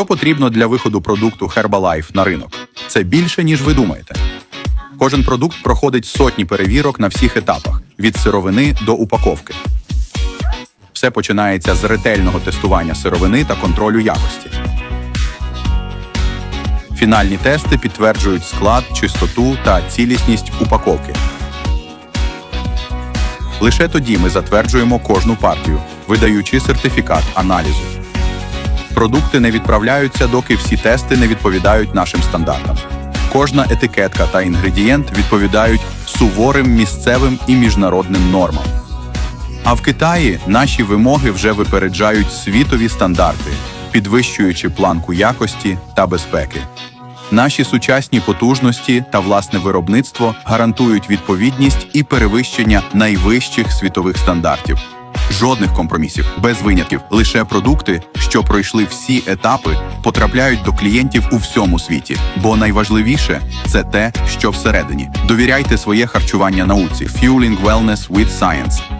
Що потрібно для виходу продукту Herbalife на ринок? Це більше, ніж ви думаєте. Кожен продукт проходить сотні перевірок на всіх етапах від сировини до упаковки. Все починається з ретельного тестування сировини та контролю якості. Фінальні тести підтверджують склад, чистоту та цілісність упаковки. Лише тоді ми затверджуємо кожну партію, видаючи сертифікат аналізу. Продукти не відправляються, доки всі тести не відповідають нашим стандартам. Кожна етикетка та інгредієнт відповідають суворим місцевим і міжнародним нормам. А в Китаї наші вимоги вже випереджають світові стандарти, підвищуючи планку якості та безпеки. Наші сучасні потужності та власне виробництво гарантують відповідність і перевищення найвищих світових стандартів. Жодних компромісів, без винятків, лише продукти, що пройшли всі етапи, потрапляють до клієнтів у всьому світі. Бо найважливіше це те, що всередині. Довіряйте своє харчування науці. Fueling Wellness with Science.